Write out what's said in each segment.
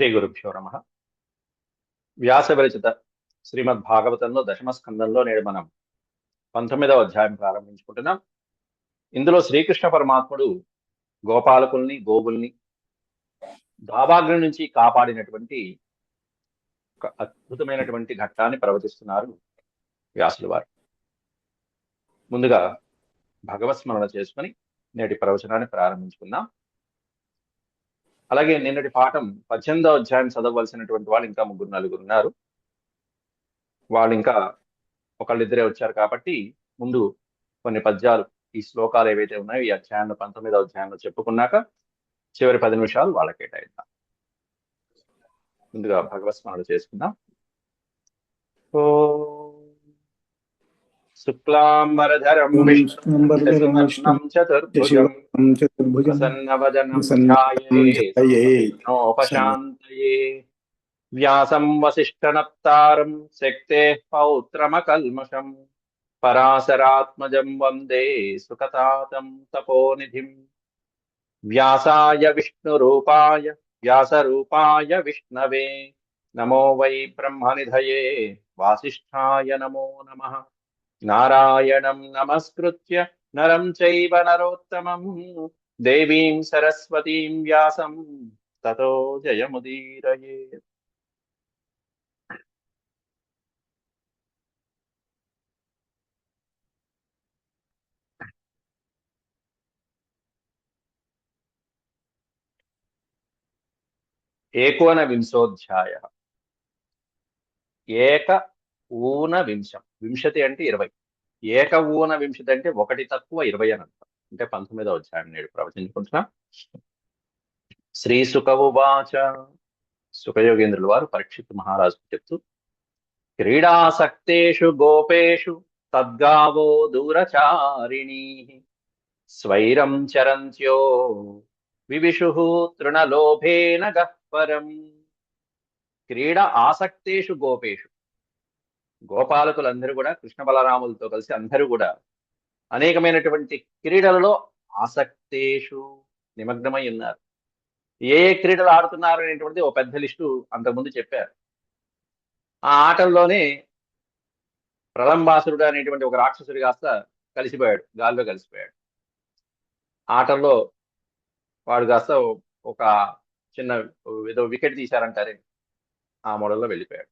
శ్రీ గురుభ్యో నమ. వ్యాస విరచిత శ్రీమద్ భాగవతంలో దశమ స్కందంలో నేడు మనం పంతొమ్మిదవ అధ్యాయం ప్రారంభించుకుంటున్నాం. ఇందులో శ్రీకృష్ణ పరమాత్ముడు గోపాలకుల్ని గోవుల్ని దావాగ్ని నుంచి కాపాడినటువంటి ఒక అద్భుతమైనటువంటి ఘట్టాన్ని ప్రవచిస్తున్నారు వ్యాసుల వారు. ముందుగా భగవత్ స్మరణ చేసుకుని నేటి ప్రవచనాన్ని ప్రారంభించుకుందాం. అలాగే నిన్నటి పాఠం పద్దెనిమిదో అధ్యాయం చదవవలసినటువంటి వాళ్ళు ఇంకా ముగ్గురు నలుగురు ఉన్నారు. వాళ్ళు ఇంకా ఒకళ్ళిద్దరే వచ్చారు కాబట్టి ముందు కొన్ని పద్యాలు ఈ శ్లోకాలు ఏవైతే ఉన్నాయో ఈ అధ్యాయంలో పంతొమ్మిదో అధ్యాయంలో చెప్పుకున్నాక చివరి పది నిమిషాలు వాళ్ళ కేటాయిద్దాం. ముందుగా భగవత్ స్మరణ చేసుకుందాం. ఓ शुक्लाम्बरधरं विष्णुं चतुर्भुजं प्रसन्नवदनं ध्यायेन्नोपशान्तये व्यासं वसिष्ठनप्तारं शक्तेः पौत्रमकल्मषम् पराशरात्मजं वंदे सुकतातं तपोनिधिम् व्यासाय विष्णुरूपाय व्यासरूपाय विष्णवे। नमो वै ब्रह्मनिधये। वासिष्ठाय नमो नमः। నారాయణం నమస్కృత్య నరం చైవ నరోత్తమం దేవీం సరస్వతీం వ్యాసం తతో జయముదీరయే ఏకోన వింశోధ్యాయ ఏక ఊన వింశం వింశతి అంటే ఇరవై. ఏక ఊన వింశతి అంటే ఒకటి తక్కువ ఇరవై అని అర్థం అంటే పంతొమ్మిదవ అధ్యాయం నేడు ప్రవచించుకుంటున్నా. శ్రీ సుఖవువాచ సుఖయోగేంద్రుల వారు పరీక్షిత్ మహారాజుకు చెప్తూ క్రీడాసక్తేషు గోపేషు తద్గావో దూరచారిణీ స్వైరం చరంత్యో వివిషు తృణలోభేన గహ్వరం క్రీడ ఆసక్తేషు గోపేషు. గోపాలకులందరూ కూడా కృష్ణ బలరాములతో కలిసి అందరూ కూడా అనేకమైనటువంటి క్రీడలలో ఆసక్తేషు నిమగ్నమై ఉన్నారు. ఏ ఏ క్రీడలు ఆడుతున్నారు అనేటువంటిది ఓ పెద్ద లిస్టు అంతకుముందు చెప్పారు. ఆ ఆటల్లోనే ప్రళంబాసురుడు అనేటువంటి ఒక రాక్షసుడు కాస్త కలిసిపోయాడు గాల్లో కలిసిపోయాడు. ఆటల్లో వాడు కాస్త ఒక చిన్న ఏదో వికెట్ తీశారంటారే ఆ మోడల్లో వెళ్ళిపోయాడు.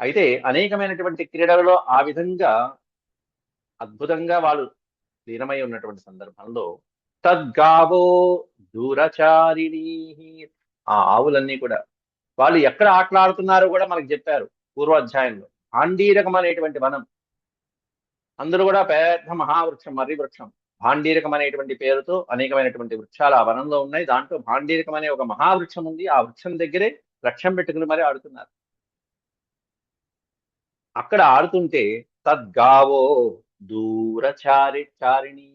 అయితే అనేకమైనటువంటి క్రీడలలో ఆ విధంగా అద్భుతంగా వాళ్ళు లీనమై ఉన్నటువంటి సందర్భంలో తద్గావో దూరచారిణి ఆ ఆవులన్నీ కూడా. వాళ్ళు ఎక్కడ ఆటలాడుతున్నారో కూడా మనకు చెప్పారు పూర్వాధ్యాయంలో. భాండీరకం అనేటువంటి వనం. అందరూ కూడా పెద్ద మహావృక్షం మర్రి వృక్షం. భాండీరకం అనేటువంటి పేరుతో అనేకమైనటువంటి వృక్షాలు ఆ వనంలో ఉన్నాయి. దాంట్లో భాండీరకం అనే ఒక మహావృక్షం ఉంది. ఆ వృక్షం దగ్గరే లక్ష్యం పెట్టుకుని మరి ఆడుతున్నారు. అక్కడ ఆడుతుంటే తద్గావో దూరచారి చారిణీ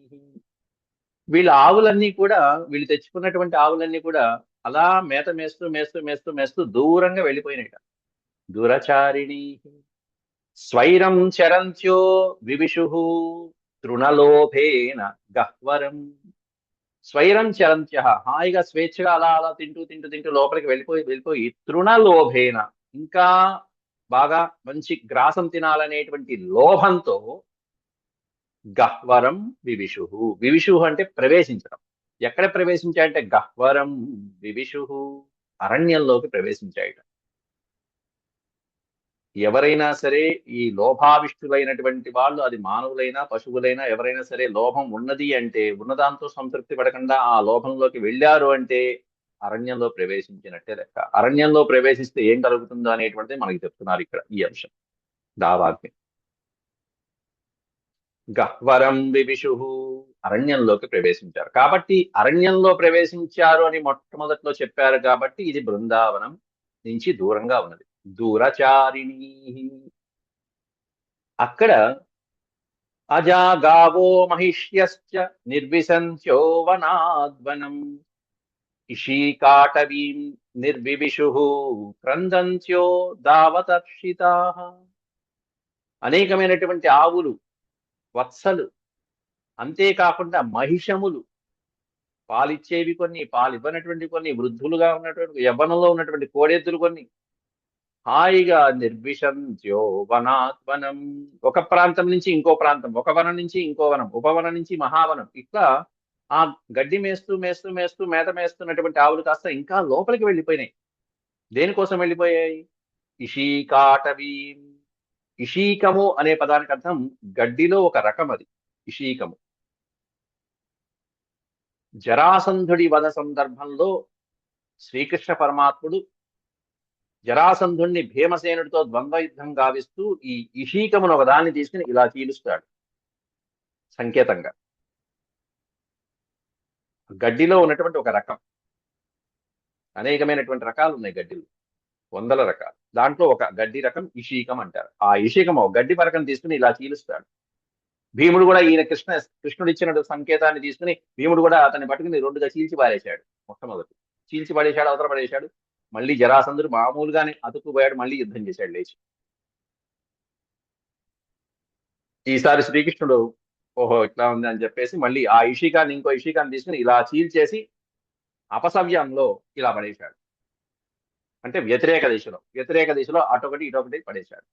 వీళ్ళ ఆవులన్నీ కూడా వీళ్ళు తెచ్చుకున్నటువంటి ఆవులన్నీ కూడా అలా మేత మేస్తూ మేస్తూ మేస్తూ మేస్తూ దూరంగా వెళ్ళిపోయినాయిట. దూరచారిణి. స్వైరం చరంత్యో వివిషు తృణలోభేన గహ్వరం. స్వైరం చరంత్య హాయిగా స్వేచ్ఛగా అలా అలా తింటూ తింటూ తింటూ లోపలికి వెళ్ళిపోయి వెళ్ళిపోయి తృణలోభేన. ఇంకా బాగా మంచి గ్రాసం తినాలనేటువంటి లోభంతో గహ్వరం వివిషు వివిషు అంటే ప్రవేశించడం. ఎక్కడ ప్రవేశించాయంటే గహ్వరం వివిషు అరణ్యంలోకి ప్రవేశించాయట. ఎవరైనా సరే ఈ లోభావిష్టులైనటువంటి వాళ్ళు అది మానవులైనా పశువులైనా ఎవరైనా సరే లోభం ఉన్నది అంటే ఉన్నదాంతో సంతృప్తి పడకుండా ఆ లోభంలోకి వెళ్ళారు అంటే అరణ్యంలో ప్రవేశించినట్టే లెక్క. అరణ్యంలో ప్రవేశిస్తే ఏం కలుగుతుందో అనేటువంటిది మనకి చెప్తున్నారు ఇక్కడ ఈ అంశం. దావాగ్ని గహ్వరం వివిషు అరణ్యంలోకి ప్రవేశించారు. కాబట్టి అరణ్యంలో ప్రవేశించారు అని మొట్టమొదట్లో చెప్పారు కాబట్టి ఇది బృందావనం నుంచి దూరంగా ఉన్నది. దూరచారిణి అక్కడ అజాగావో మహిష్యశ్చ నిర్విశంత్యో వనాద్వనం. ఇషీకాటవీం నిర్వివిషు క్రందంత్యో దావతర్షితా. అనేకమైనటువంటి ఆవులు వత్సలు అంతేకాకుండా మహిషములు పాలిచ్చేవి కొన్ని పాలివ్వనటువంటి కొన్ని వృద్ధులుగా ఉన్నటువంటి యవ్వనంలో ఉన్నటువంటి కోడెద్దులు కొన్ని. హాయిగా నిర్విషంత్యో వనాత్వనం ఒక ప్రాంతం నుంచి ఇంకో ప్రాంతం ఒక వనం నుంచి ఇంకో వనం ఉపవనం నుంచి మహావనం. ఇట్లా ఆ గడ్డి మేస్తూ మేస్తూ మేస్తూ మేత మేస్తున్నటువంటి ఆవులు కాస్త ఇంకా లోపలికి వెళ్ళిపోయినాయి. దేనికోసం వెళ్ళిపోయాయి? ఇషీకాటవీ ఇషీకము అనే పదానికి అర్థం గడ్డిలో ఒక రకం అది ఇషీకము. జరాసంధుడి వధ సందర్భంలో శ్రీకృష్ణ పరమాత్ముడు జరాసంధుణ్ణి భీమసేనుడితో ద్వంద్వ యుద్ధం గావిస్తూ ఈ ఇషీకమును ఒకదాన్ని తీసుకుని ఇలా చీలుస్తాడు సంకేతంగా. గడ్డిలో ఉన్నటువంటి ఒక రకం. అనేకమైనటువంటి రకాలు ఉన్నాయి గడ్డిలు. వందల రకాలు. దాంట్లో ఒక గడ్డి రకం ఇషీకం అంటారు. ఆ ఇషీకం ఒక గడ్డి పరకం తీసుకుని ఇలా చీలుస్తాడు. భీముడు కూడా ఈయన కృష్ణ కృష్ణుడు ఇచ్చిన సంకేతాన్ని తీసుకుని భీముడు కూడా అతన్ని పట్టుకుని రెండుగా చీల్చి పారేశాడు మొట్టమొదటి. చీల్చి పడేశాడు అవతల పడేశాడు. మళ్ళీ జరాసంధుడు మామూలుగానే అతుక్కుపోయాడు మళ్ళీ యుద్ధం చేశాడు లేచి. ఈసారి శ్రీకృష్ణుడు ఓహో ఇట్లా ఉంది అని చెప్పేసి మళ్ళీ ఆ ఇషికాన్ని ఇంకో ఇషికాన్ని తీసుకుని ఇలా చీల్చేసి అపసవ్యంలో ఇలా పడేశాడు. అంటే వ్యతిరేక దిశలో వ్యతిరేక దిశలో అటొకటి ఇటొకటి పడేశాడు.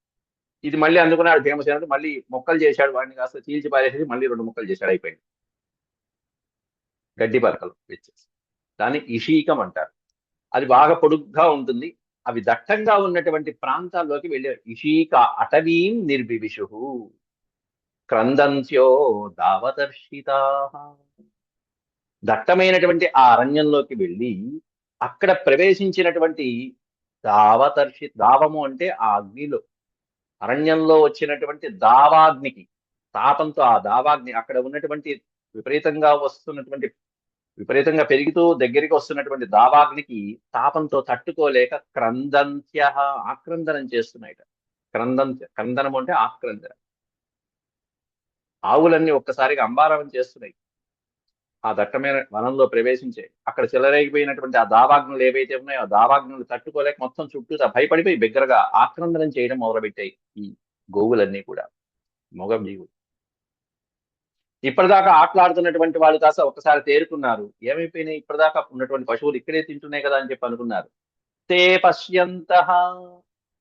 ఇది మళ్ళీ అందుకున్నాడు భీమసేనుడు మళ్ళీ మొక్కలు చేశాడు వాడిని కాస్త చీల్చి పారేసి మళ్ళీ రెండు ముక్కలు చేశాడు అయిపోయింది. గడ్డి పరకలు వచ్చేసి దాన్ని ఇషీకం అంటారు. అది బాగా పొడుగ్గా ఉంటుంది. అవి దట్టంగా ఉన్నటువంటి ప్రాంతాల్లోకి వెళ్ళే ఇషీక అటవీం నిర్బిబిషు క్రందంత్యో దావదర్శిత. దట్టమైనటువంటి ఆ అరణ్యంలోకి వెళ్ళి అక్కడ ప్రవేశించినటువంటి దావతర్షి దావము అంటే ఆ అగ్నిలో. అరణ్యంలో వచ్చినటువంటి దావాగ్నికి తాపంతో ఆ దావాగ్ని అక్కడ ఉన్నటువంటి విపరీతంగా వస్తున్నటువంటి విపరీతంగా పెరుగుతూ దగ్గరికి వస్తున్నటువంటి దావాగ్నికి తాపంతో తట్టుకోలేక క్రందంత్య ఆక్రందనం చేస్తున్నాయట. క్రందంత్య క్రందనం అంటే ఆక్రందనం. ఆవులన్నీ ఒక్కసారిగా అంబారం చేస్తున్నాయి. ఆ దట్టమైన వనంలో ప్రవేశించే అక్కడ చెలరేగిపోయినటువంటి ఆ దావాగ్నులు ఏవైతే ఉన్నాయో ఆ దావాగ్నులు తట్టుకోలేక మొత్తం చుట్టూ భయపడిపోయి బిగ్గరగా ఆక్రందనం చేయడం మొదలుపెట్టాయి ఈ గోవులన్నీ కూడా. మొగ జీవులు. ఇప్పటిదాకా ఆటలాడుతున్నటువంటి వాళ్ళు కాస్త ఒక్కసారి తేరుకున్నారు. ఏమైపోయినాయి? ఇప్పటిదాకా ఉన్నటువంటి పశువులు ఇక్కడే తింటున్నాయి కదా అని చెప్పి అనుకున్నారు. తే పశ్యంత.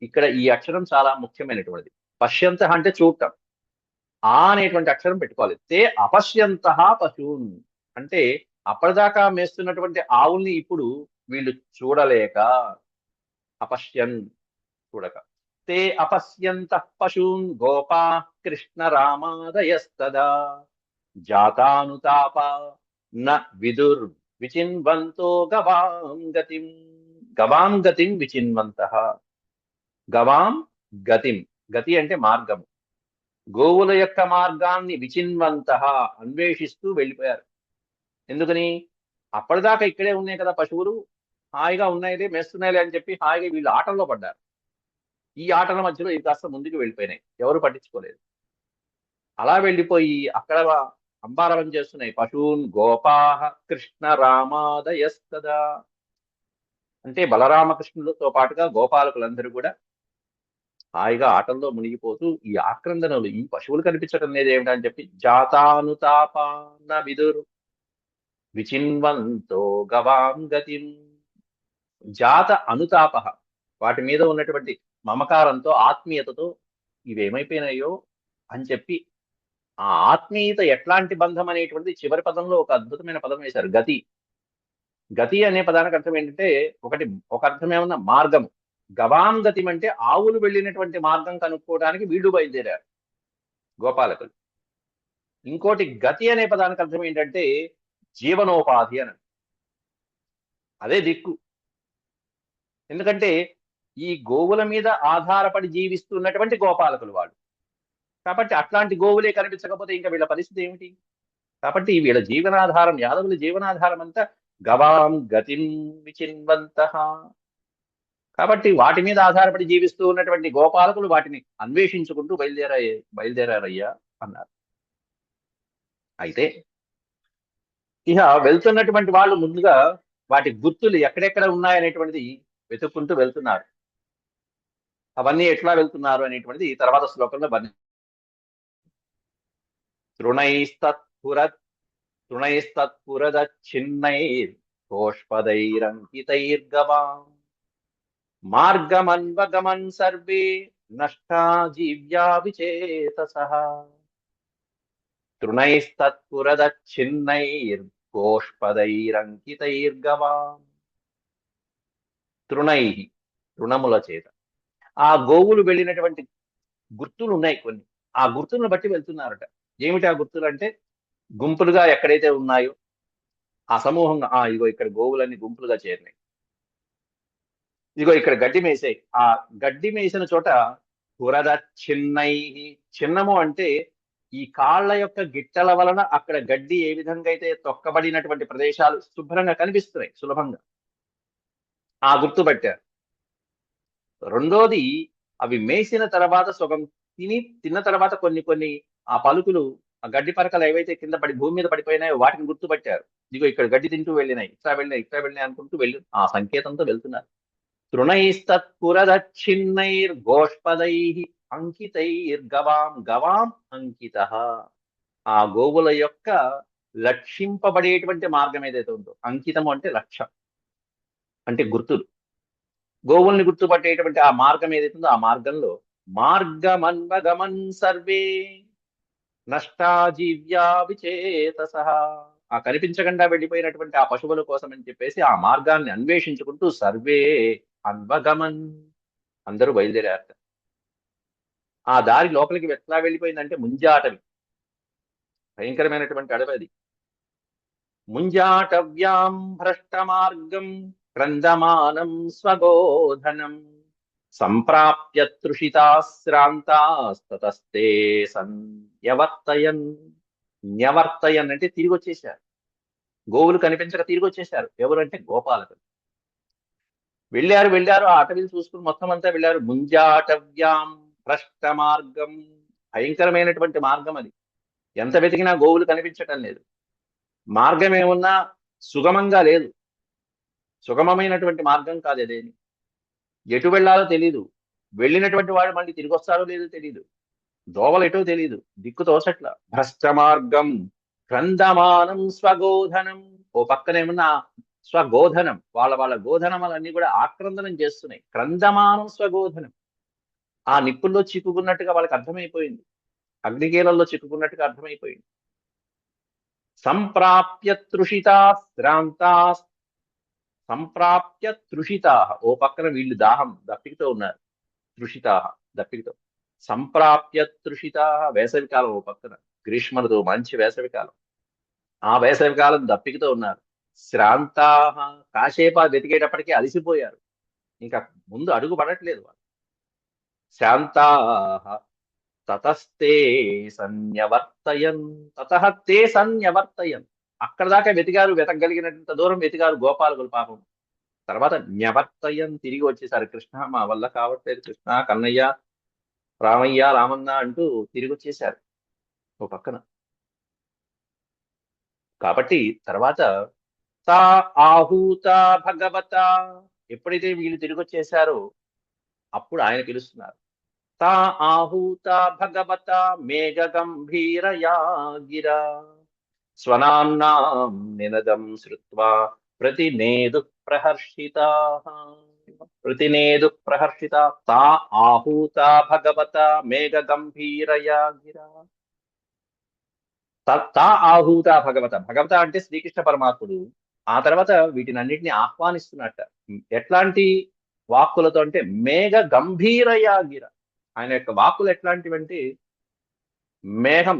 ఇక్కడ ఈ అక్షరం చాలా ముఖ్యమైనటువంటిది. పశ్యంత అంటే చూడటం. ఆ అనేటువంటి అక్షరం పెట్టుకోవాలి. తే అపశ్యంత పశువున్ అంటే అప్పటిదాకా మేస్తున్నటువంటి ఆవుల్ని ఇప్పుడు వీళ్ళు చూడలేక అపశ్యన్ చూడక. తే అపశ్యంత పశూన్ గోపా కృష్ణ రామాదయస్తదా. జాతానుతాప న విదుర్ విచిన్వంతో గవాం గతిం. గవాం గతిం విచిన్వంత. గవాం గతిం. గతి అంటే మార్గము. గోవుల యొక్క మార్గాన్ని విచిన్వంత అన్వేషిస్తూ వెళ్ళిపోయారు. ఎందుకని? అప్పటిదాకా ఇక్కడే ఉన్నాయి కదా పశువులు. హాయిగా ఉన్నాయిలే మేస్తున్నాయిలే అని చెప్పి హాయిగా వీళ్ళు ఆటల్లో పడ్డారు. ఈ ఆటల మధ్యలో ఇది కాస్త ముందుకు వెళ్ళిపోయినాయి. ఎవరు పట్టించుకోలేదు. అలా వెళ్ళిపోయి అక్కడ అంబారవం చేస్తున్నాయి. పశువున్ గోపాహ కృష్ణ రామాదయస్తదా. అంటే బలరామకృష్ణులతో పాటుగా గోపాలకులందరూ కూడా హాయిగా ఆటల్లో మునిగిపోతూ ఈ ఆక్రందనలు ఈ పశువులు కనిపించడం లేదు ఏమిటని చెప్పి జాతానుతాపాన విదురు విచిన్వంతో గవాం గతిం. జాత అనుతాప వాటి మీద ఉన్నటువంటి మమకారంతో ఆత్మీయతతో ఇవేమైపోయినాయో అని చెప్పి ఆ ఆత్మీయత ఎట్లాంటి బంధం అనేటువంటిది చివరి పదంలో ఒక అద్భుతమైన పదం వేశారు. గతి. గతి అనే పదానికి అర్థం ఏంటంటే ఒకటి ఒక అర్థం ఏమన్నా మార్గము. గవాంగతిం అంటే ఆవులు వెళ్ళినటువంటి మార్గం కనుక్కోవడానికి వీళ్ళు బయలుదేరారు. గోపాలకులు. ఇంకోటి గతి అనే పదానికి అర్థం ఏంటంటే జీవనోపాధి అని అదే దిక్కు. ఎందుకంటే ఈ గోవుల మీద ఆధారపడి జీవిస్తున్నటువంటి గోపాలకులు వాళ్ళు. కాబట్టి అట్లాంటి గోవులే కనిపించకపోతే ఇంకా వీళ్ళ పరిస్థితి ఏమిటి? కాబట్టి వీళ్ళ జీవనాధారం యాదవుల జీవనాధారం అంతా గవాం గతిం విచిన్వంత. కాబట్టి వాటి మీద ఆధారపడి జీవిస్తూ ఉన్నటువంటి గోపాలకులు వాటిని అన్వేషించుకుంటూ బయలుదేరా బయలుదేరారయ్యా అన్నారు. అయితే ఇక వెళ్తున్నటువంటి వాళ్ళు ముందుగా వాటి గుర్తులు ఎక్కడెక్కడ ఉన్నాయనేటువంటిది వెతుక్కుంటూ వెళ్తున్నారు. అవన్నీ ఎట్లా వెళ్తున్నారు అనేటువంటిది తర్వాత శ్లోకంలో వర్ణి తృణైస్తత్పురద చిన్నైర్ కోష్పదైరంకితైర్గవాం మార్గమన్వగమన్ సర్వే నష్టా జీవ్యా విచేతసః. తృణైస్తత్పురదచ్ఛిన్నైర్గోష్పదైరంకితైర్గవాం. తృణై తృణముల చేత. ఆ గోవులు వెళ్ళినటువంటి గుర్తులు ఉన్నాయి కొన్ని. ఆ గుర్తులను బట్టి వెళ్తున్నారట. ఏమిటి ఆ గుర్తులు అంటే గుంపులుగా ఎక్కడైతే ఉన్నాయో ఆ సమూహంగా ఆ ఇగో ఇక్కడ గోవులన్నీ గుంపులుగా చేరినాయి. ఇదిగో ఇక్కడ గడ్డి మేసాయి. ఆ గడ్డి మేసిన చోట పురద చిన్నై చిన్నము అంటే ఈ కాళ్ళ యొక్క గిట్టల వలన అక్కడ గడ్డి ఏ విధంగా అయితే తొక్కబడినటువంటి ప్రదేశాలు శుభ్రంగా కనిపిస్తున్నాయి సులభంగా. ఆ గుర్తుపట్టారు. రెండోది అవి మేసిన తర్వాత సగం తిని తిన్న తర్వాత కొన్ని కొన్ని ఆ పలుకులు ఆ గడ్డి పరకలు ఏవైతే కింద పడి భూమి మీద పడిపోయినాయో వాటిని గుర్తుపట్టారు. ఇదిగో ఇక్కడ గడ్డి తింటూ వెళ్ళినాయి ఇట్లా వెళ్ళినాయి ఇట్లా వెళ్ళినాయి అనుకుంటూ వెళ్ళి. ఆ సంకేతంతో వెళ్తున్నారు. తృణైస్తత్పురదచ్చిన్నైర్ గోష్పదై అంకితైర్ గవాం గవాం అంకిత. ఆ గోవుల యొక్క లక్షింపబడేటువంటి మార్గం ఏదైతే ఉందో అంకితము అంటే లక్ష్యం అంటే గుర్తులు. గోవుల్ని గుర్తుపట్టేటువంటి ఆ మార్గం ఏదైతే ఉందో ఆ మార్గంలో మార్గమన్వగమన్ సర్వే నష్టాజీవ్యా విచేతస. ఆ కనిపించకుండా వెళ్ళిపోయినటువంటి ఆ పశువుల కోసం అని చెప్పేసి ఆ మార్గాన్ని అన్వేషించుకుంటూ సర్వే అన్వగమన్. అందరూ బయలుదేరారు ఆ దారి లోపలికి ఎట్లా వెళ్ళిపోయిందంటే ముంజాటవి. భయంకరమైనటువంటి అడవి అది. ముంజాటవ్యాం భ్రష్ట మార్గం క్రందమానం స్వగోధనం సంప్రాప్య తృషితాశ్రాంతాస్తతస్తే సన్యవర్తయన్ న్యవర్తయన్ అంటే తిరిగి వచ్చేశారు గోవులు కనిపించక తిరిగి వచ్చేశారు ఎవరంటే గోపాలకులు. వెళ్ళారు వెళ్ళారు ఆ అటవీలు చూసుకుని మొత్తం అంతా వెళ్ళారు. ముంజాటవ్యాం భ్రష్ట మార్గం. భయంకరమైనటువంటి మార్గం అది. ఎంత వెతికినా గోవులు కనిపించటం లేదు. మార్గం ఏమున్నా సుగమంగా లేదు. సుగమమైనటువంటి మార్గం కాదు అదేని ఎటు వెళ్ళాలో తెలీదు. వెళ్ళినటువంటి వాడు మళ్ళీ తిరిగి వస్తారో లేదో తెలీదు. దోవలు ఎటో తెలీదు. దిక్కు తోసట్ల భ్రష్ట మార్గం. క్రందమానం స్వగోధనం ఓ పక్కనేమన్నా స్వగోధనం. వాళ్ళ వాళ్ళ గోధనములన్నీ కూడా ఆక్రందనం చేస్తున్నాయి. క్రందమానం స్వగోధనం. ఆ నిప్పుల్లో చిక్కుకున్నట్టుగా వాళ్ళకి అర్థమైపోయింది. అగ్నికేలల్లో చిక్కుకున్నట్టుగా అర్థమైపోయింది. సంప్రాప్య తృషితా శ్రాంతా సంప్రాప్య తృషితా. ఓ పక్కన వీళ్ళు దాహం దప్పికతో ఉన్నారు. తృషితా దప్పికతో. సంప్రాప్య తృషితా వేసవికాలం ఓ పక్కన. గ్రీష్మలతో మంచి వేసవికాలం ఆ వేసవికాలం దప్పికతో ఉన్నారు. శ్రాంతా కాసేపా వెతికేటప్పటికీ అలసిపోయారు. ఇంకా ముందు అడుగు పడట్లేదు వాళ్ళు. శాంతా తతస్తే సన్యవర్తయన్ తత తే సన్యవర్తయన్. అక్కడ దాకా వెతికారు వెతకగలిగినంత దూరం వెతికారు గోపాలకులు పాపం. తర్వాత న్యవర్తయన్ తిరిగి వచ్చేసారు. కృష్ణ మా వల్ల కావట్లేదు కృష్ణ కన్నయ్య రామయ్య రామన్న అంటూ తిరిగి వచ్చేసారు ఓ పక్కన. కాబట్టి తర్వాత తా ఆహూత భగవత. ఎప్పుడైతే వీళ్ళు తిరిగి వచ్చేసారో అప్పుడు ఆయన పిలుస్తున్నారు. తా ఆహూత భగవత మేఘ గంభీరయా గిరా స్వనాన్నాం నినదం శ్రుత్వా ప్రతినేదు ప్రహర్షితా. ప్రతినేదు ప్రహర్షిత. తా ఆహూత భగవత మేఘ గంభీరయా గిరా తా ఆహూత భగవత. భగవత అంటే శ్రీకృష్ణ పరమాత్ముడు. ఆ తర్వాత వీటిని వీటినన్నిటిని ఆహ్వానిస్తున్నట్ట. ఎట్లాంటి వాక్కులతో అంటే మేఘ గంభీరయా గిర ఆయన యొక్క వాక్కులు ఎట్లాంటివంటే మేఘం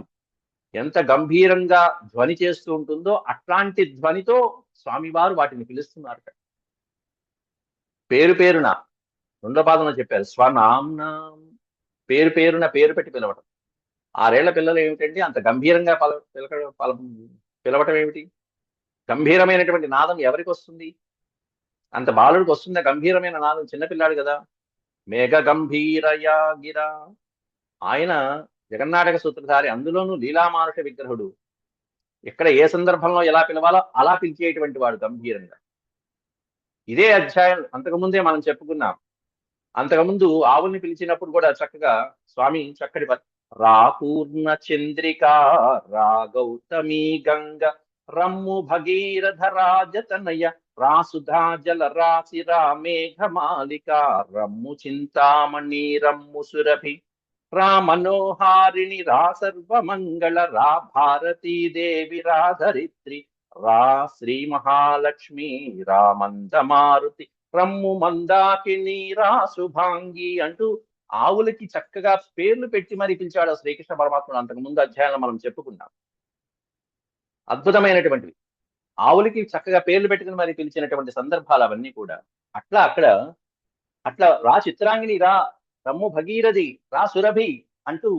ఎంత గంభీరంగా ధ్వని చేస్తూ ఉంటుందో అట్లాంటి ధ్వనితో స్వామివారు వాటిని పిలుస్తున్నారు పేరు పేరున రెండో పాదంలో చెప్పారు స్వనాంనాం పేరు పేరున పేరు పెట్టి పిలవటం. ఆరేళ్ళ పిల్లలు ఏమిటంటే అంత గంభీరంగా పల పిలక పల పిలవటం ఏమిటి? గంభీరమైనటువంటి నాదం ఎవరికి వస్తుంది? అంత బాలుడికి వస్తుందా గంభీరమైన నాదం? చిన్నపిల్లాడు కదా. మేఘ గంభీరయా గిరా. ఆయన జగన్నాటక సూత్రధారి అందులోనూ లీలామానుష విగ్రహుడు. ఎక్కడ ఏ సందర్భంలో ఎలా పిలవాలో అలా పిలిచేటువంటి వాడు గంభీరంగా. ఇదే అధ్యాయం అంతకుముందే మనం చెప్పుకున్నాం. అంతకుముందు ఆవుల్ని పిలిచినప్పుడు కూడా చక్కగా స్వామి చక్కటి రాపూర్ణ చంద్రిక రాగౌతమి గంగ రమ్ము భగీరథ రాజతనయ రాసుధా జల రాశి రామేఘమాలిక రమ్ము చింతామణి రమ్ము సురభి. రా మనోహారిణి రా సర్వమంగళ రా భారతీ దేవి రా ధరిత్రి. రా శ్రీ మహాలక్ష్మి రా మందమారుతి. రమ్ము మందాకిని రా శుభాంగి అంటూ ఆవులకి చక్కగా పేర్లు పెట్టి మరి పిలిచాడు శ్రీకృష్ణ పరమాత్ముడు. అంతకు ముందు అధ్యాయంలో మనం చెప్పుకున్నాం. అద్భుతమైనటువంటివి. ఆవులకి చక్కగా పేర్లు పెట్టుకుని మరి పిలిచినటువంటి సందర్భాలు అవన్నీ కూడా అట్లా అక్కడ అట్లా రా చిత్రాంగిని రా రమ్ము భగీరథి రా సురభి అంటూ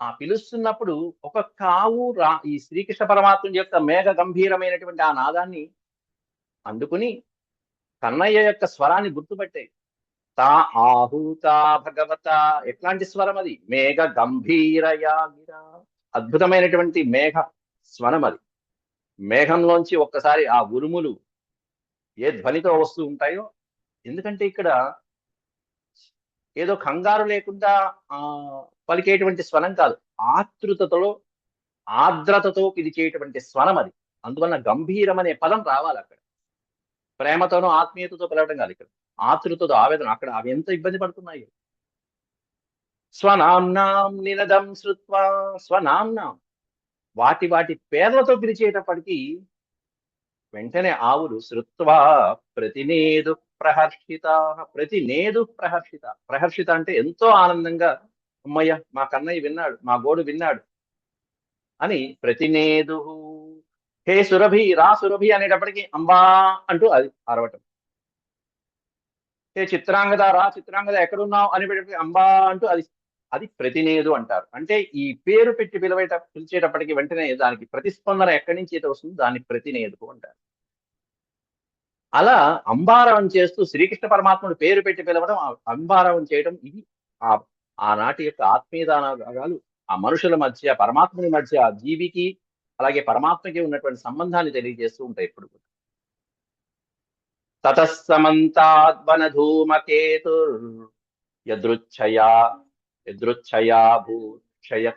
ఆ పిలుస్తున్నప్పుడు ఒక్కొక్క ఆవు రా ఈ శ్రీకృష్ణ పరమాత్ముని యొక్క మేఘ గంభీరమైనటువంటి ఆ నాదాన్ని అందుకుని కన్నయ్య యొక్క స్వరాన్ని గుర్తుపెట్టే. తా ఆహూత భగవత ఎట్లాంటి స్వరం అది? మేఘ గంభీరయా అద్భుతమైనటువంటి మేఘ స్వరం అది. మేఘంలోంచి ఒక్కసారి ఆ ఉరుములు ఏ ధ్వనితో వస్తూ ఉంటాయో ఎందుకంటే ఇక్కడ ఏదో కంగారు లేకుండా ఆ పలికేటువంటి స్వరం కాదు. ఆతృతతో ఆర్ద్రతతో పిలిచేటువంటి స్వనం అది. అందువలన గంభీరం అనే పదం రావాలి అక్కడ. ప్రేమతోనో ఆత్మీయతతో పిలవడం కాదు ఇక్కడ. ఆతృతతో ఆవేదన. అక్కడ అవి ఎంత ఇబ్బంది పడుతున్నాయి. స్వనాంనాం నినదం శృత్వా స్వనాంనాం వాటి వాటి పేర్లతో పిలిచేటప్పటికీ వెంటనే ఆవులు శృత్వా ప్రతినేదు ప్రహర్షిత ప్రతినేదు ప్రహర్షిత. ప్రహర్షిత అంటే ఎంతో ఆనందంగా అమ్మయ్య మా కన్నయ్య విన్నాడు మా గోడు విన్నాడు అని ప్రతినేదు. హే సురభి రా సురభి అనేటప్పటికీ అంబా అంటూ అది అరవటం హే చిత్రాంగద రా చిత్రాంగద ఎక్కడున్నావు అనేటప్పటికీ అంబా అంటూ అది అది ప్రతినేదు అంటారు. అంటే ఈ పేరు పెట్టి పిలవేట పిలిచేటప్పటికి వెంటనే దానికి ప్రతిస్పందన ఎక్కడి నుంచి అయితే వస్తుందో దాన్ని ప్రతినేదు అంటారు. అలా అంబారవం చేస్తూ శ్రీకృష్ణ పరమాత్ముడు పేరు పెట్టి పిలవడం ఆ అంబారవం చేయడం ఇది ఆ ఆనాటి యొక్క ఆత్మీయదానాలు ఆ మనుషుల మధ్య పరమాత్ముని మధ్య ఆ జీవికి అలాగే పరమాత్మకి ఉన్నటువంటి సంబంధాన్ని తెలియజేస్తూ ఉంటాయి ఇప్పుడు కూడా. తతస్సమంతాద్వన ధూమకేతుర్ యదృచ్ఛయా యదృచ్ఛయా భూక్షయ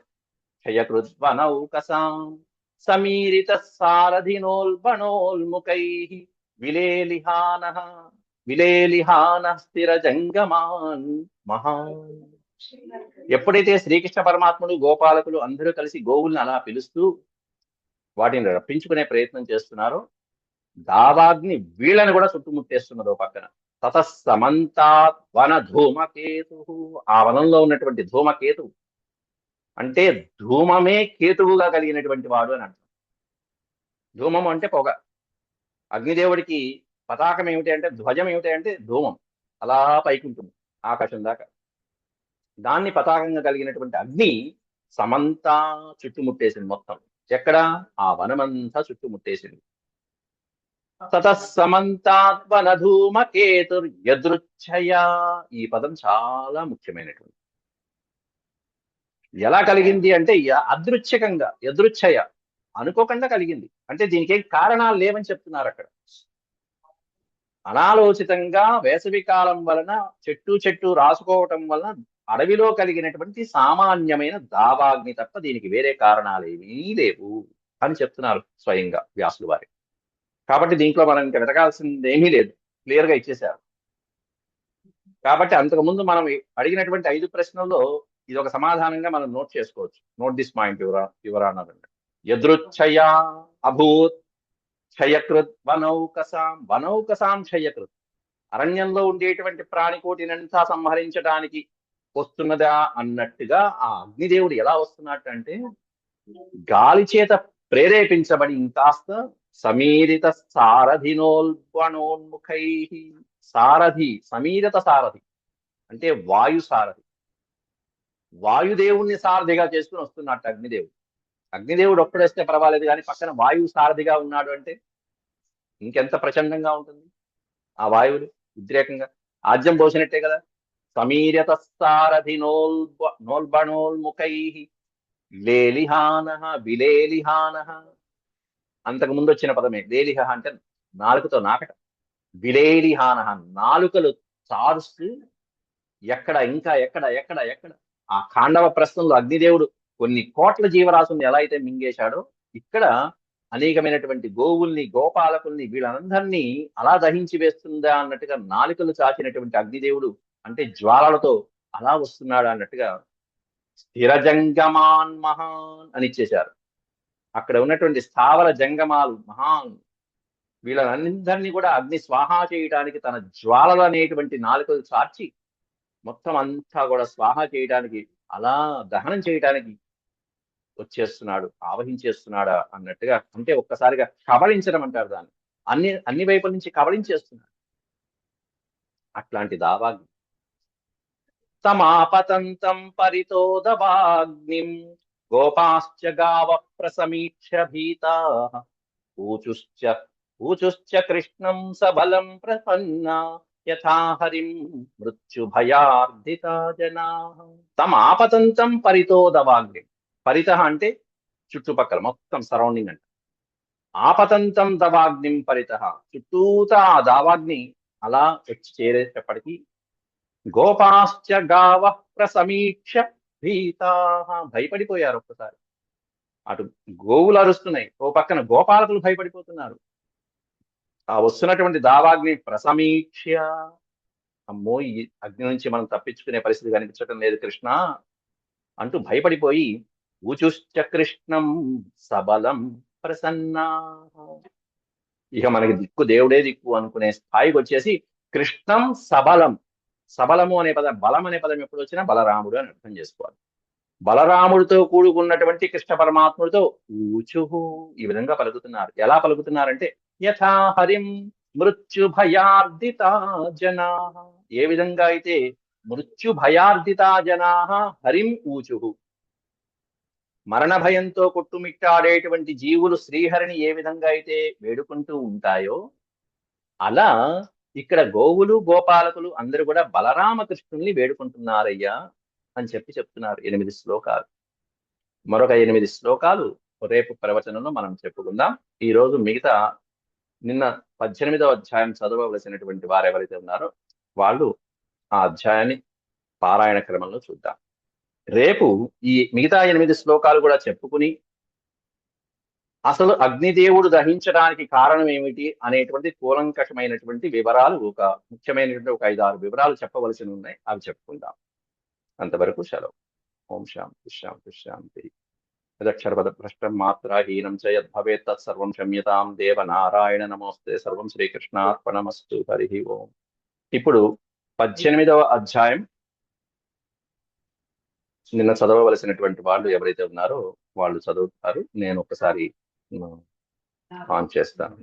క్షయకృద్వనౌకసాం సమీరిత సారథినోల్బణోల్ముఖై విలేలిహాన విలేలిహాన స్థిర జంగమాన్ మహాన్ ఎప్పుడైతే శ్రీకృష్ణ పరమాత్ముడు గోపాలకులు అందరూ కలిసి గోవుల్ని అలా పిలుస్తూ వాటిని రప్పించుకునే ప్రయత్నం చేస్తున్నారో దావాగ్ని వీళ్ళని కూడా చుట్టుముట్టేస్తున్నదో పక్కన. తత సమంతాత్ వన ధూమకేతు ఆ వనంలో ఉన్నటువంటి ధూమకేతు. అంటే ధూమమే కేతువుగా కలిగినటువంటి వాడు అని అర్థం. ధూమం అంటే పొగ. అగ్నిదేవుడికి పతాకం ఏమిటి అంటే ధ్వజం ఏమిటి అంటే ధూమం. అలా పైకి ఉంటుంది ఆకాశం దాకా. దాన్ని పతాకంగా కలిగినటువంటి అగ్ని సమంతా చుట్టుముట్టేసింది మొత్తం. ఎక్కడ? ఆ వనమంతా చుట్టుముట్టేసింది. తతస్సమంతాత్వనధూమకేతుర్యదృచ్ఛయ ఈ పదం చాలా ముఖ్యమైనటువంటి. ఎలా కలిగింది అంటే అదృచ్ఛకంగా అదృచ్ఛికంగా యదృచ్ఛయ అనుకోకుండా కలిగింది. అంటే దీనికి ఏం కారణాలు లేవని చెప్తున్నారు అక్కడ. అనాలోచితంగా వేసవి కాలం వలన చెట్టు చెట్టు రాసుకోవటం వలన అడవిలో కలిగినటువంటి సామాన్యమైన దావాగ్ని తప్ప దీనికి వేరే కారణాలు ఏమీ లేవు అని చెప్తున్నారు స్వయంగా వ్యాసులు వారి. కాబట్టి దీంట్లో మనం ఇంకా వెతకాల్సింది ఏమీ లేదు. క్లియర్గా ఇచ్చేశారు. కాబట్టి అంతకుముందు మనం అడిగినటువంటి ఐదు ప్రశ్నల్లో ఇది ఒక సమాధానంగా మనం నోట్ చేసుకోవచ్చు. నోట్ దిస్ పాయింట్ యువరా యువరా అన్నారు అభూత్ క్షయకృత్ వనౌకసాం. వనౌకసాం క్షయకృత్. అరణ్యంలో ఉండేటువంటి ప్రాణికోటినంతా సంహరించడానికి వస్తున్నదా అన్నట్టుగా ఆ అగ్నిదేవుడు ఎలా వస్తున్నట్టు అంటే గాలి చేత ప్రేరేపించబడి ఇంకాస్త సమీరిత సారథినోల్బణోన్ముఖై సారథి సమీరిత సారథి అంటే వాయు సారథి. వాయుదేవుణ్ణి సారథిగా చేసుకుని వస్తున్నట్టు అగ్నిదేవుడు. అగ్నిదేవుడు ఒక్కడేస్తే పర్వాలేదు కానీ పక్కన వాయువు సారథిగా ఉన్నాడు అంటే ఇంకెంత ప్రచండంగా ఉంటుంది? ఆ వాయువులు ఉద్రేకంగా. ఆజ్యం పోసినట్టే కదా. సమీరత సారథి నోల్బ నోల్బణోల్ముఖై లేలిహాన విలేలిహాన అంతకు ముందు వచ్చిన పదమే లేలిహ అంటే నాలుకతో నాకట. విలేలిహాన నాలుకలు చారుస్తూ ఎక్కడ ఇంకా ఎక్కడ ఎక్కడ ఎక్కడ. ఆ కాండవ ప్రశ్నలో అగ్నిదేవుడు కొన్ని కోట్ల జీవరాశుల్ని ఎలా అయితే మింగేశాడో ఇక్కడ అనేకమైనటువంటి గోవుల్ని గోపాలకుల్ని వీళ్ళందరినీ అలా దహించి వేస్తుందా అన్నట్టుగా నాలుకలు చాచినటువంటి అగ్నిదేవుడు అంటే జ్వాలలతో అలా వస్తున్నాడు అన్నట్టుగా స్థిర జంగమాన్ మహాన్ అని ఇచ్చేశారు. అక్కడ ఉన్నటువంటి స్థావర జంగమాలు మహాన్. వీళ్ళందరినీ కూడా అగ్ని స్వాహా చేయడానికి తన జ్వాలలు అనేటువంటి నాలుకలు చార్చి మొత్తం అంతా కూడా స్వాహా చేయడానికి అలా దహనం చేయడానికి వచ్చేస్తున్నాడు ఆవహించేస్తున్నాడా అన్నట్టుగా అంటే ఒక్కసారిగా కబళించడం అంటారు దాన్ని. అన్ని అన్ని వైపుల నుంచి కబళించేస్తున్నాడు. అట్లాంటి దావాగ్ని సమాపతంతం పరితోదవాగ్నిం గోపాశ్చ గావ ప్రసమీక్ష భీతా. ఊచుశ్చ ఊచుశ్చ కృష్ణం సబలం ప్రపన్న యథా హరిం మృత్యుభయార్ధితా జనా. తమాపతంతం పరితోదవాగ్ని. పరిత అంటే చుట్టుపక్కల మొత్తం సరౌండింగ్ అంట. ఆపతంతం దవాగ్నిం పరిత. చుట్టూత ఆ దావాగ్ని అలా వచ్చి చేరేటప్పటికీ గోపాశ్చ గావ ప్రసమీక్ష భీతా భయపడిపోయారు ఒక్కసారి. అటు గోవులు అరుస్తున్నాయి. ఓ పక్కన గోపాలకులు భయపడిపోతున్నారు. ఆ వస్తున్నటువంటి దావాగ్ని ప్రసమీక్ష. అమ్మో ఈ అగ్ని నుంచి మనం తప్పించుకునే పరిస్థితి కనిపించడం లేదు కృష్ణ అంటూ భయపడిపోయి ఊచుశ్చ కృష్ణం సబలం ప్రసన్న. ఇక మనకి దిక్కు దేవుడే దిక్కు అనుకునే స్థాయికి వచ్చేసి కృష్ణం సబలం సబలము అనే పదం బలం అనే పదం ఎప్పుడు వచ్చినా బలరాముడు అని అర్థం చేసుకోవాలి. బలరాముడితో కూడుకున్నటువంటి కృష్ణ పరమాత్ముడితో ఊచుహు ఈ విధంగా పలుకుతున్నారు. ఎలా పలుకుతున్నారంటే యథా హరిం మృత్యు భయార్దిత జనా. ఏ విధంగా అయితే మృత్యు భయార్దిత జనా హరిం ఊచుహు. మరణ భయంతో కొట్టుమిట్టాడేటువంటి జీవులు శ్రీహరిని ఏ విధంగా అయితే వేడుకుంటూ ఉంటాయో అలా ఇక్కడ గోవులు గోపాలకులు అందరూ కూడా బలరామకృష్ణుల్ని వేడుకుంటున్నారయ్యా అని చెప్పి చెప్తున్నారు ఎనిమిది శ్లోకాలు. మరొక ఎనిమిది శ్లోకాలు రేపు ప్రవచనంలో మనం చెప్పుకుందాం. ఈ రోజు మిగతా నిన్న పద్దెనిమిదవ అధ్యాయం చదవవలసినటువంటి వారు ఎవరైతే ఉన్నారో వాళ్ళు ఆ అధ్యాయాన్ని పారాయణ క్రమంలో చూద్దాం. రేపు ఈ మిగతా ఎనిమిది శ్లోకాలు కూడా చెప్పుకుని అసలు అగ్నిదేవుడు దహించడానికి కారణం ఏమిటి అనేటువంటి కూలంకషమైనటువంటి వివరాలు ఒక ముఖ్యమైనటువంటి ఒక ఐదు ఆరు వివరాలు చెప్పవలసి ఉన్నాయి. అవి చెప్పుకుందాం. అంతవరకు సెలవు. ఓం శాంతి శాంతి శాంతి. యదక్షరపద భ్రష్టం మాత్రహీనం చ యద్భవేత్ తత్సర్వం క్షమ్యతాం. దేవ నారాయణ నమోస్తే. సర్వం శ్రీకృష్ణార్పణమస్తు. హరి ఓం. ఇప్పుడు పద్దెనిమిదవ అధ్యాయం. నిన్న చదవవలసినటువంటి వాళ్ళు ఎవరైతే ఉన్నారో వాళ్ళు చదువుతారు. నేను ఒకసారి ఆన్ చేస్తాను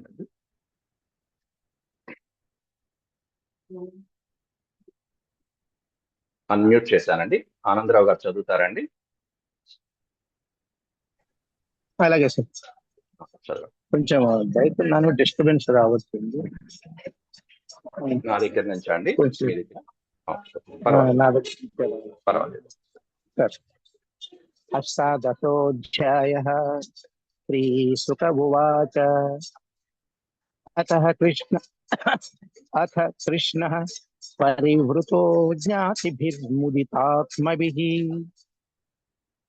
అన్మ్యూట్ చేశానండి. ఆనందరావు గారు చదువుతారండి. అలాగే సార్. కొంచెం బయట డిస్టర్బెన్స్ రావచ్చింది నా దగ్గర నుంచి అండి? పర్వాలేదు. నా దగ్గర పర్వాలేదు సార్ అష్టాదశోऽధ్యాయ శ్రీసుక ఉవాచ అతः కృష్ణ అథ కృష్ణः పరివృతో జ్ఞాతిభిర్ముదితాత్మభిः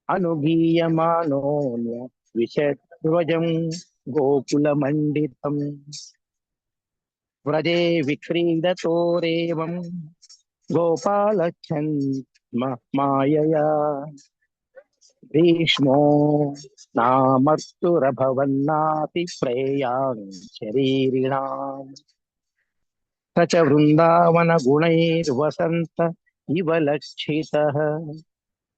అనుగీయమానోన్య విషధ్వజం भीष्मो नामर्तुरभवन्नापि प्रेयां शरीरिणाम्। स च वृन्दावनगुणैर्वसन्त इव लक्षितः।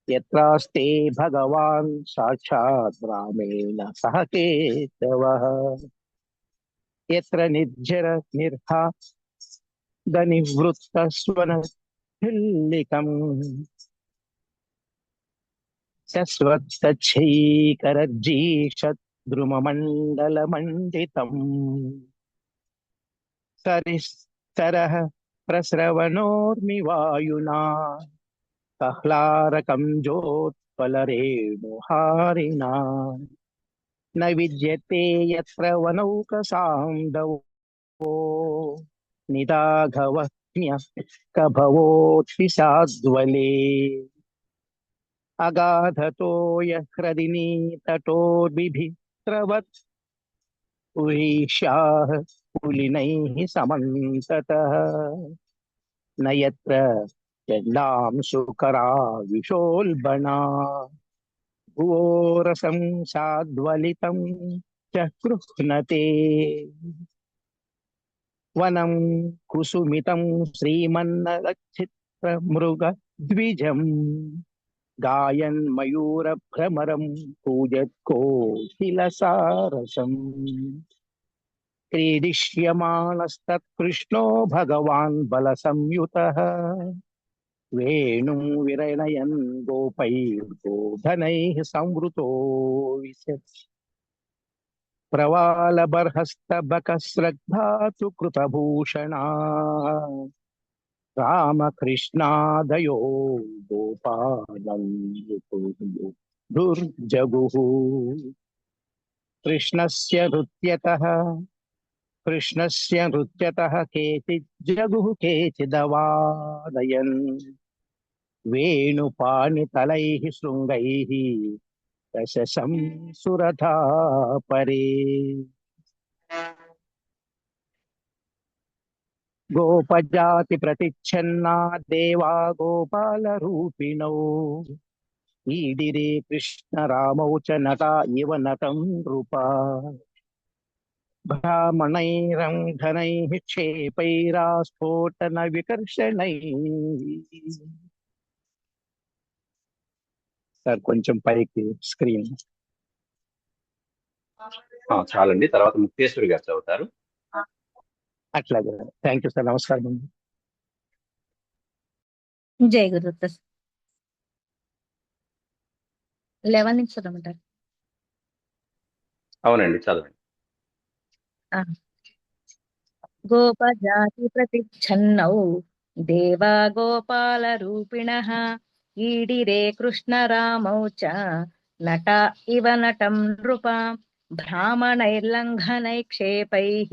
यत्रास्ते भगवान् साक्षात् रामेण सह केतवः यत्र निर्जर दनिवृत्तस्वनखिल्लिकम् शश्वत्सच्छैकरज्जीषद्रुममण्डलमण्डितम् सरिस्तरः प्रस्रवणोर्मिवायुना। कह्लारकं ज्योत्पलरेणुहारिणा। न विद्यते यत्र वनौकसान्दवो निदाघवह्न्यः अगाधतो यह्रदिनी तटोर्बिभिस्रवत् उहीशाः कुलिनैः समन्ततः। न यत्र चण्डां सुकराविशोल्बणा भुवोरसं साद्वलितं वनं कुसुमितं गायन् मयूरभ्रमरं पूजत्कोकिलसारसम् क्रीडिष्यमाणस्तत्कृष्णो भगवान् बलसंयुतः। वेणुं विरनयन् गोपैर्गोधनैः संवृतो विशत्। प्रवालबर्हस्तबकस्रग्धातु कृतभूषणा रामकृष्णादयो गोपालं दुर्जगुः। कृष्णस्य नृत्यतः कृष्णस्य नृत्यतः केचिज्जगुः केचिदवादयन्। वेणुपाणितलैः शृङ्गैः दशशं सुरथा परे గోపజాతి ప్రతిచ్ఛన్నా దేవా గోపాల రూపిణౌ. ఈదిరే కృష్ణ రామౌ చ నట ఇవ నటం నృప బ్రాహ్మణైరంఘనై క్షేపైరాస్ఫోటన వికర్షణై. సార్ కొంచెం పైకి స్క్రీన్. చాలండి. తర్వాత ముక్తేశ్వరి గారు చదువుతారు. అట్లాగే. థ్యాంక్ యూ సార్ నమస్కారం అండి. జై గురుదత్త లెవెన్ నుంచి చదవమంటారు అవునండి చదవండి. గోపజాతి ప్రతిచ్ఛన్నౌ దేవా గోపాల రూపిణః ఈడిరే కృష్ణరామౌ చ నట ఇవ నటం నృప. भ्रामणैर्लङ्घनैक्षेपैः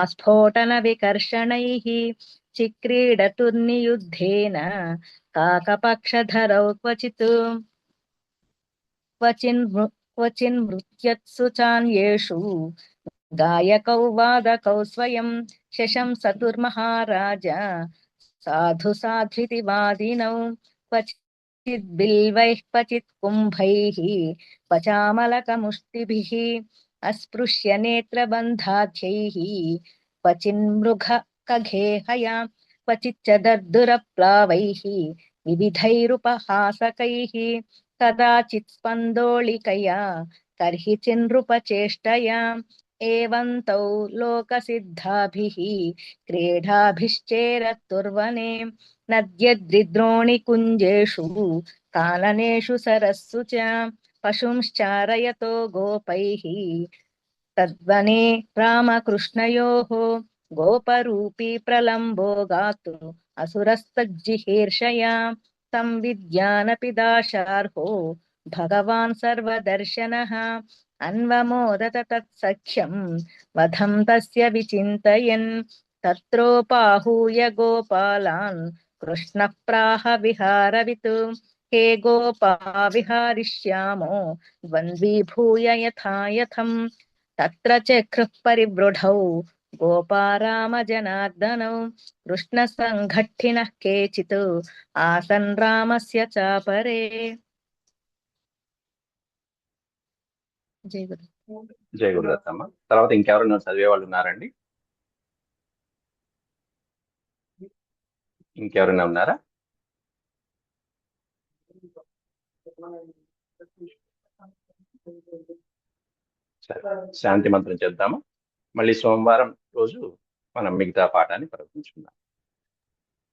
आस्फोटनविकर्षणैः, चिक्रीडतुर्नियुद्धेन काकपक्षधरौ क्वचित् क्वचिन् क्वचिन्मृत्यत्सु चान्येषु गायकौ वादकौ स्वयं शशं सतुर्महाराज साधु साध्विति वादिनौ क्वचित् క్వచిత్ బిల్వైః క్వచిత్ కుంభైః పచామలకముష్టిభిः అస్పృశ్య నేత్రబంధాధ్యైः క్వచిన్మృగ కఘేహయా క్వచిచ్చ దర్దురప్లావైः వివిధైరుపహాసకైः కదాచిత్ స్పందోళికయా కర్హి చిన్నృపచేష్టయా नद्यद्रिद्रोणिकुञ्जेषु काननेषु सरस्सु च पशुंश्चारयतो गोपैः। तद्वने रामकृष्णयोः गोपरूपी प्रलम्बो गातु असुरस्तज्जिहीर्षया तं विद्यानपि दाशार्हो। भगवान् सर्वदर्शनः अन्वमोदत तत्सख्यं, वधं तस्य विचिन्तयन्। तत्रोपाहूय गोपालान् తస్య కృష్ణ ప్రాహ విహారవిత్ హే గోపా విహారిష్యామో ద్వంద్వీభూయ యథాయథం తత్ర చక్రుః పరివృఢౌ గోపా రామ జనార్దనౌ కృష్ణ సంఘట్టినః కేచిత్ ఆసన్ రామస్య చాపరే జై గురు జయ గురుదత్తమ్మ తర్వాత ఇంకెవరైనా చదివే వాళ్ళు ఉన్నారండి? ఇంకెవరైనా ఉన్నారా? శాంతి మంత్రం చేద్దాము? మళ్ళీ సోమవారం రోజు మనం మిగతా పాఠాన్ని ప్రకటించుకుందాం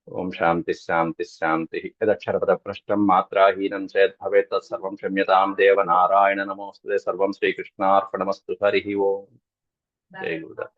ఓం శాంతి శాంతి శాంతి. యదక్షరపద పృష్టం మాత్రాహీనం చేత్ భవేత్ తత్సర్వం క్షమ్యతాం దేవ నారాయణ నమోస్తుతే సర్వం శ్రీకృష్ణార్పణమస్తు హరి ఓం. జయ గురుదత్త.